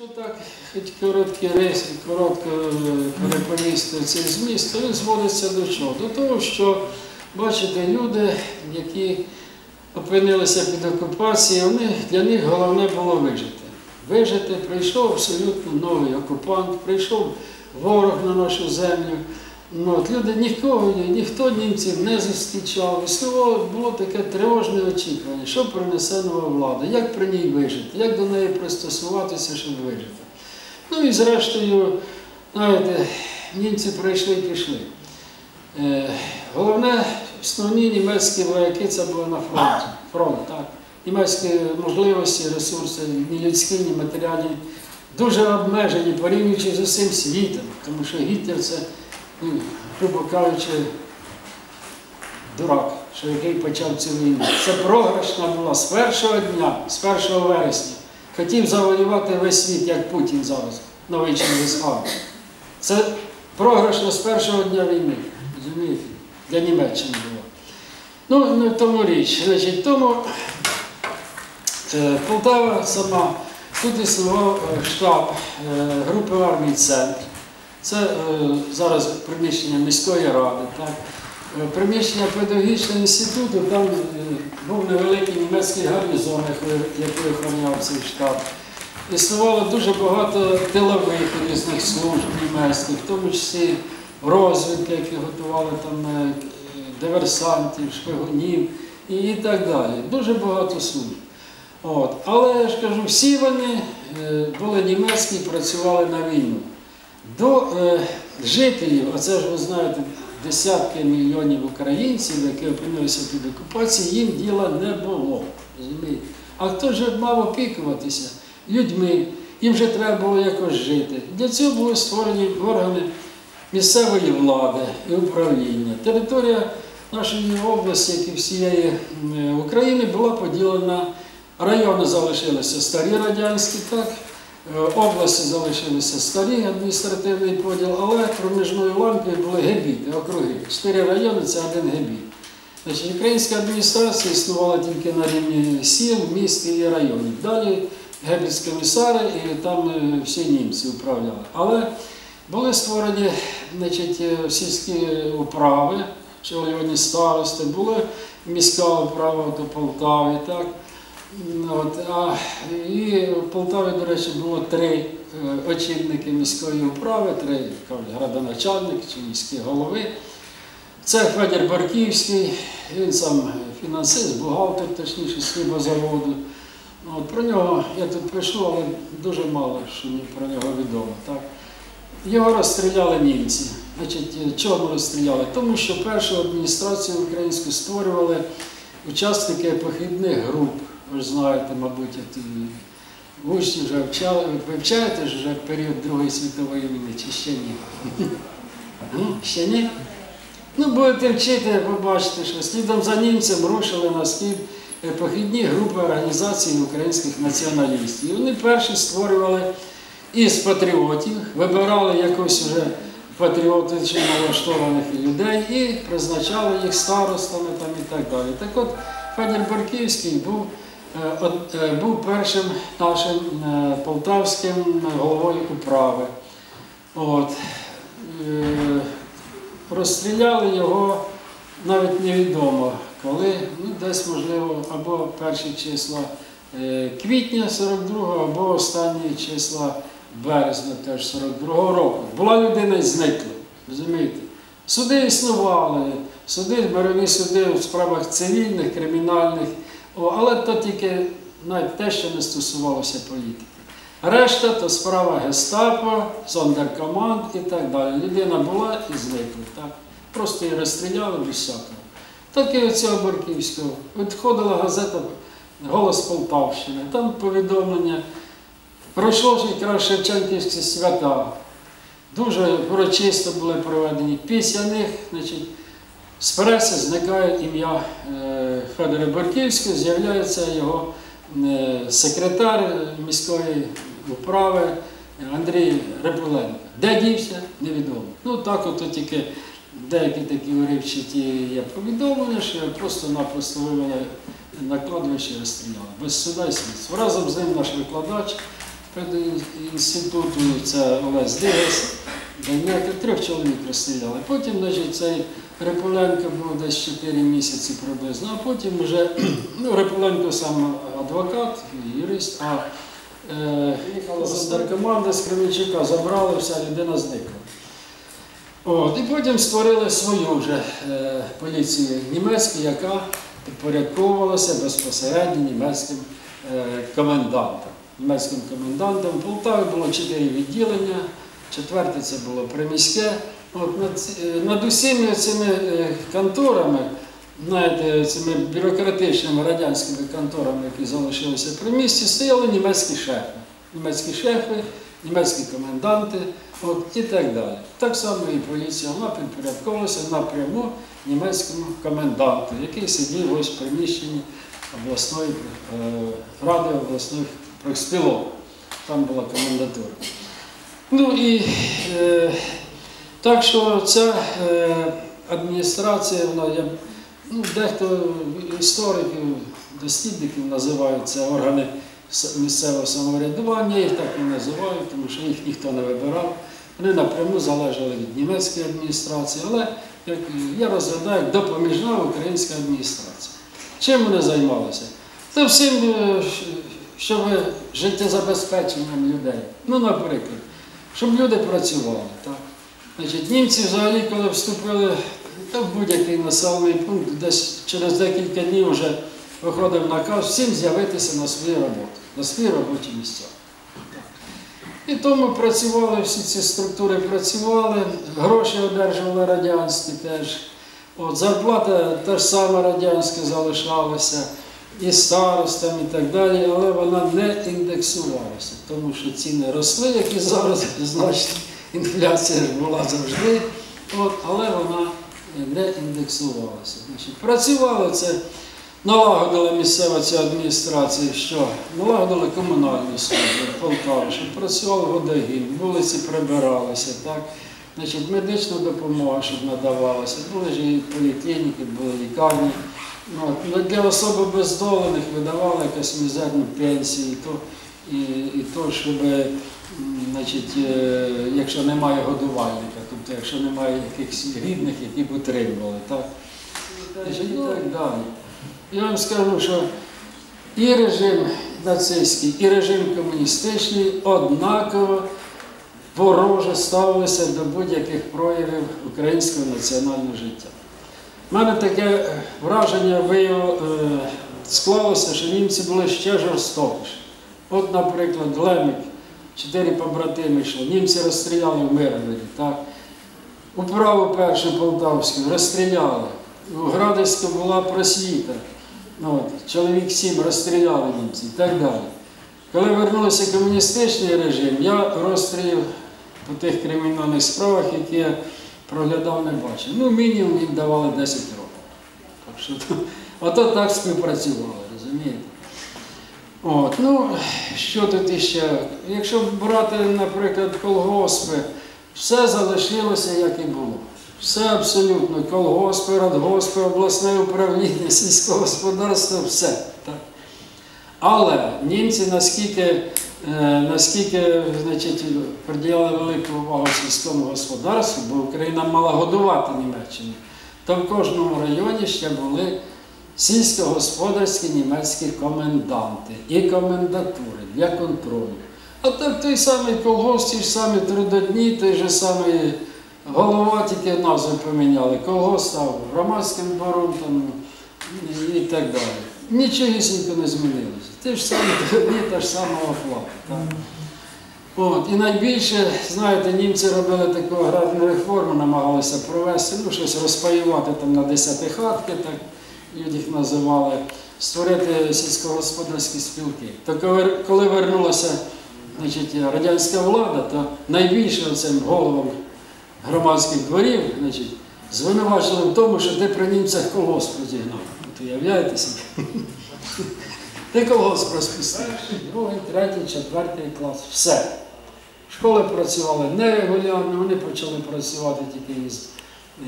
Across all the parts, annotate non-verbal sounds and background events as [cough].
Якщо так, хоч короткий рейс, коротко е, переповісти цей зміст, то він зводиться до чого? До того, що бачите, люди, які опинилися під окупацією, вони, для них головне було вижити. Вижити прийшов абсолютно новий окупант, прийшов ворог на нашу землю. Ну, от люди нікого, ніхто німців не зустрічав. Існувало було таке тривожне очікування, що принесе нова влада, як при ній вижити, як до неї пристосуватися, щоб вижити. Ну і зрештою, знаєте, німці прийшли і пішли. Е, головне, основні німецькі вояки це було на фронті. Фронт, так. Німецькі можливості, ресурси, ні людські, ні матеріальні, дуже обмежені, порівнюючи з усім світом, тому що Гітлер це ну, грубо кажучи, дурак, що який почав цю війну. Це програшна була з першого дня, з 1 вересня. Хотів завоювати весь світ, як Путін зараз, новий Чингисхан. Це програшно з першого дня війни. розумієте, Для Німеччини було. Ну, не в тому річ. Значить, тому е, Полтава сама, тут існував е, штаб е, групи армій Центр. Це е, зараз приміщення міської ради. Так? Е, Приміщення педагогічного інституту, там е, був невеликий німецький гарнізон, який- охороняв цей штаб. Існувало дуже багато тилових різних служб німецьких, в тому числі розвідки, які готували там е, диверсантів, шпигунів і, і так далі. Дуже багато служб. От. Але я ж кажу, всі вони були німецькі і працювали на війну. До е, жителів, а це ж ви знаєте, десятки мільйонів українців, які опинилися під окупацією, їм діла не було. розумієте? А хто ж мав опікуватися людьми, їм вже треба було якось жити. Для цього були створені органи місцевої влади і управління. Територія нашої області, як і всієї України, була поділена. Райони залишилися старі радянські, так, Е, області залишилися старі адміністративний поділ, але проміжною ланкою були гебіти, округи. Чотири райони це один гебіт. Значить, українська адміністрація існувала тільки на рівні сіл, міст і районів. Далі гебітські комісари і там е, всі німці управляли. Але були створені значить, е, сільські управи, червоні старости, була міська управа до Полтави. Так? От, а, і в Полтаві, до речі, було три е, очільники міської управи, три кажуть, градоначальник чи міські голови. Це Федір Барківський, він сам фінансист, бухгалтер, точніше, з хлібозаводу. От, про нього я тут пишу, але дуже мало що мені про нього відомо. Так? Його розстріляли німці. Значить, чому розстріляли? Тому що першу адміністрацію українську створювали учасники похідних груп. Ви знаєте, мабуть, от, і учні вже вчали, ви вивчаєте вже період Другої світової війни, чи ще ні? Ще ні? Ну, будете вчити, побачите, що слідом за німцем рушили на схід похідні групи організацій українських націоналістів. І вони перші створювали із патріотів, вибирали якось вже патріотично налаштованих людей і призначали їх старостами там і так далі. Так от Федір Барківський був, був першим нашим е, полтавським головою управи. От. Е, Розстріляли його навіть невідомо, коли, ну, десь, можливо, або перші числа е, квітня 42-го, або останні числа березня теж 42-го року. Була людина і зникла, розумієте? Суди існували, суди, мирові суди в справах цивільних, кримінальних, але то тільки навіть те, що не стосувалося політики. Решта то справа гестапо, зондеркоманд і так далі. Людина була і зникла. Просто її розстріляли без всякого. Так і оцього Борківського. Відходила газета Голос Полтавщини. Там повідомлення. Пройшло ж якраз Шевченківські свята. Дуже урочисто були проведені. Після них, значить, з преси зникає ім'я е, Федора Борківського, з'являється його е, секретар міської управи Андрій Репуленко. Де дівся, невідомо. Ну так от тільки деякі такі уривчаті є повідомлення, що просто-напросто вивели на і розстріляли. Без суда і слідства. Разом з ним наш викладач педінституту, це Олесь Дигас, трьох чоловік розстріляли. Потім, значить, цей Репуленко був десь 4 місяці приблизно, а потім вже [clears throat] ну, Репуленко сам адвокат, юрист, а е, їхала з Кременчука, забрали, вся людина зникла. От, і потім створили свою вже е, поліцію німецьку, яка підпорядковувалася безпосередньо німецьким е, комендантам. Німецьким комендантам в Полтаві було чотири відділення, четверте це було приміське. От, над, е, над усіма цими е, конторами, знаєте, цими бюрократичними радянськими конторами, які залишилися при місті, стояли німецькі шефи. Німецькі шефи, німецькі коменданти от, і так далі. Так само і поліція вона підпорядковувалася напряму німецькому коменданту, який сидів ось в приміщенні обласної е, ради обласних профспілок. Там була комендатура. Ну і е, так що ця е, адміністрація, вона, я, ну, дехто істориків, дослідників називають це органи місцевого самоврядування, їх так і називають, тому що їх ніхто не вибирав. Вони напряму залежали від німецької адміністрації, але як, я розглядаю допоміжна українська адміністрація. Чим вони займалися? Та всім, е, щ- щоб життєзабезпеченням людей. Ну, наприклад, щоб люди працювали. Так? Значить, німці взагалі, коли вступили та в будь-який населений пункт, десь через декілька днів вже виходив наказ всім з'явитися на свої роботи, на свої робочі місця. І тому працювали всі ці структури, працювали, гроші одержували радянські теж. От, зарплата та сама радянська залишалася, і старостам, і так далі, але вона не індексувалася, тому що ціни росли, як і зараз, значить, інфляція була завжди, от, але вона не індексувалася. Значить, працювали це, налагодила місцева ця адміністрація, що налагодили комунальні служби в Полтаві, щоб працював водогін, вулиці прибиралися, так? Значить, медична допомога, щоб надавалася, були ж і поліклініки, були лікарні. Ну, ну, для особи бездолених видавали якусь мізерну пенсію, і то, і, і то щоб, значить, е, якщо немає годувальника, тобто якщо немає якихось рідних, які б утримували, так? Значить, і так далі. Я вам скажу, що і режим нацистський, і режим комуністичний однаково вороже ставилися до будь-яких проявів українського національного життя. У мене таке враження е, склалося, що німці були ще жорстокіші. От, наприклад, Лемик, чотири побратими йшли, німці розстріляли в Миргороді, так? Управу першу Полтавську розстріляли. У Градиську була просвіта. Ну, От, чоловік сім розстріляли німці і так далі. Коли вернувся комуністичний режим, я розстрілів по тих кримінальних справах, які я проглядав, не бачив. Ну, мінімум їм давали 10 років. Так що, ото так співпрацювали, розумієте? От, ну, що тут іще? Якщо брати, наприклад, колгоспи, все залишилося, як і було. Все абсолютно, колгоспи, радгоспи, обласне управління, сільського господарства, все. Так? Але німці наскільки, наскільки значить, приділяли велику увагу сільському господарству, бо Україна мала годувати Німеччину, то в кожному районі ще були сільськогосподарські німецькі коменданти і комендатури для контролю. А так той самий колгосп, ті ж самі трудодні, той же самий голова, тільки назву поміняли. Колгосп став громадським там, і так далі. Нічогісінько не змінилося. Ті ж трудодні, та ж сама оплата. От, і найбільше, знаєте, німці робили таку аграрну реформу, намагалися провести, ну, щось розпаювати там на десятихатки, так їх називали, створити сільськогосподарські спілки. То коли, вернулася значить, радянська влада, то найбільше цим головам громадських дворів значить, звинувачили в тому, що ти при німцях колгосп розігнав. Уявляєте собі? Ти колгосп розпустив. Другий, третій, четвертий клас. Все. Школи працювали нерегулярно, вони почали працювати тільки із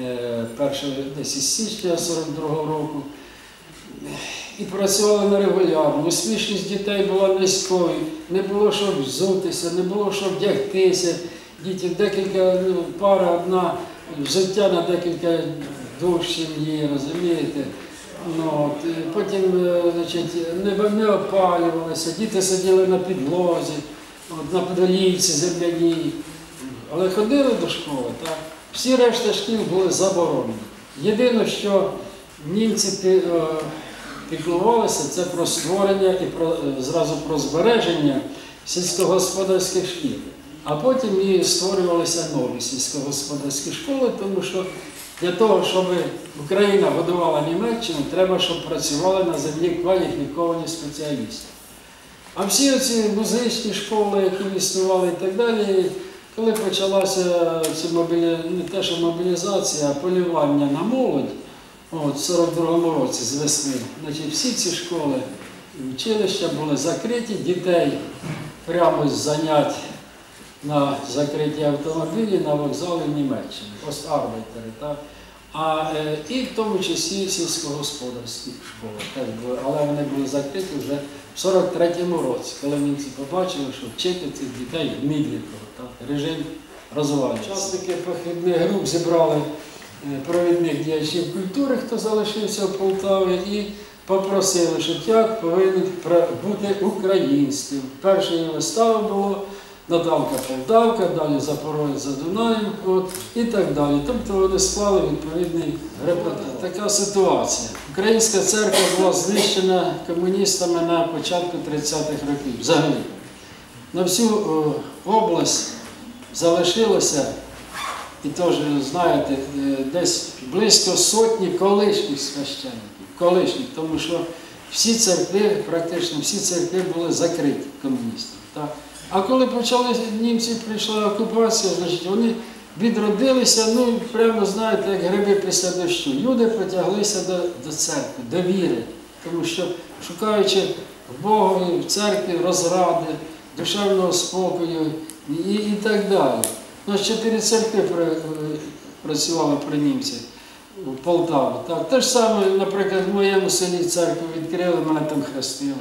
е, першого, десь із січня 42-го року. і працювали на регулярно. Успішність дітей була низькою, не було що взутися, не було що вдягтися. Діти декілька ну, пара одна життя на декілька душ сім'ї, розумієте? Ну, от, потім е, значить, не, не опалювалися, діти сиділи на підлозі, от, на подолівці земляній, але ходили до школи, так? Всі решта шкіл були заборонені. Єдине, що німці е, піклувалися, це про створення і про, е, зразу про збереження сільськогосподарських шкіл. А потім і створювалися нові сільськогосподарські школи, тому що для того, щоб Україна годувала Німеччину, треба, щоб працювали на землі кваліфіковані спеціалісти. А всі ці музичні школи, які існували і так далі, коли почалася ця мобілі... не те, що мобілізація, а полювання на молодь, от, в 42-му році з весни, значить, всі ці школи і училища були закриті, дітей прямо з занять на закриті автомобілі на вокзали Німеччини, постарбайтери, так? А, е, і в тому числі сільськогосподарські школи теж були, але вони були закриті вже в 43-му році, коли німці побачили, що вчити цих дітей Мідлікова, так? режим розвалюється. Учасники похідних груп зібрали е, провідних діячів культури, хто залишився в Полтаві, і попросили, що театр повинен бути українським. Першою виставою було Наталка Полтавка, далі Запорожець за Дунаєм, і так далі. Тобто вони склали відповідний репортаж. Така ситуація. Українська церква була знищена комуністами на початку 30-х років. Взагалі. На всю область залишилося, і теж знаєте, е, десь близько сотні колишніх священників. Колишніх, тому що всі церкви, практично всі церкви були закриті комуністами. Так? А коли почали німці прийшла окупація, значить вони відродилися, ну прямо знаєте, як гриби після дощу. Люди потяглися до, до церкви, до віри, тому що шукаючи в Богові, в церкві розради, душевного спокою і, і так далі. У нас чотири церкви працювали при німцях у Полтаві. Так. Те ж саме, наприклад, в моєму селі церкву відкрили, мене там хрестили.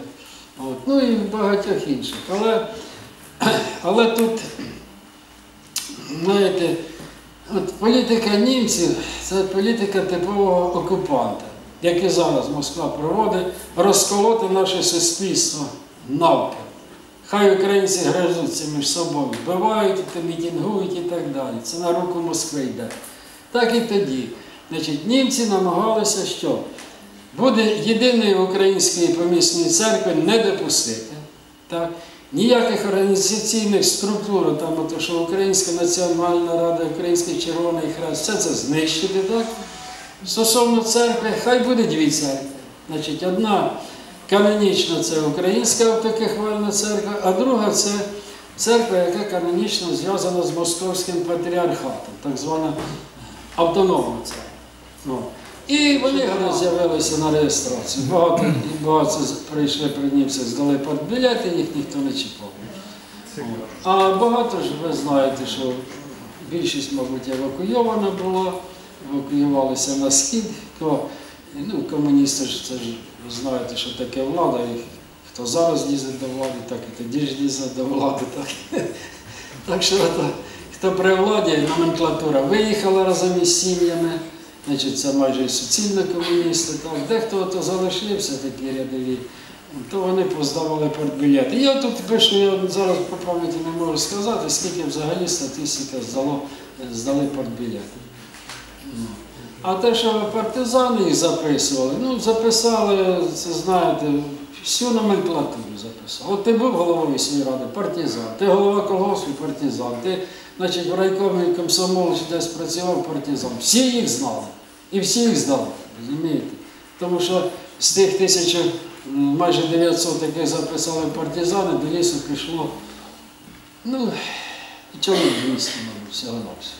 От. Ну і в багатьох інших. Але, але тут, знаєте, от політика німців це політика типового окупанта, як і зараз Москва проводить, розколоти наше суспільство навпіл. Хай українці гризуться між собою, вбивають, і мітингують і так далі. Це на руку Москви йде. Так і тоді. Значить, німці намагалися, що буде єдиної української помісної церкви не допустити. Так? Ніяких організаційних структур, там, ото, що Українська Національна Рада, Український Червоний Хрест, все це знищити. Так? Стосовно церкви, хай буде дві церкви. Значить, одна канонічна це Українська автокефальна церква, а друга це церква, яка канонічно зв'язана з Московським патріархатом, так звана автономна церква. І вони з'явилися на реєстрацію. Багато, багато прийшли при німцях, здали партбілети, їх ніхто не чіпав. А багато ж ви знаєте, що більшість, мабуть, евакуйована була, евакуювалися на схід. То, ну, комуністи ж це ж ви знаєте, що таке влада, і хто зараз лізе до влади, так і тоді ж лізе до влади. Так, так що то, хто при владі, номенклатура виїхала разом із сім'ями. Значить, це майже і суцільні комуністи. Так. Дехто то залишився такі рядові, то вони поздавали партбілети. Я тут пишу, я зараз по пам'яті не можу сказати, скільки взагалі статистика здало, здали партбілети. Ну. А те, що партизани їх записували, ну записали, це знаєте, всю номенклатуру записали. От ти був головою сільради, партизан, ти голова колгоспу, партизан, ти значить, в райкомі комсомол десь працював партизан. Всі їх знали. І всі їх знали, розумієте? Тому що з тих тисяч, майже 900, яких записали партизани, до лісу пішло, ну, чоловік 200, мабуть, всього на все.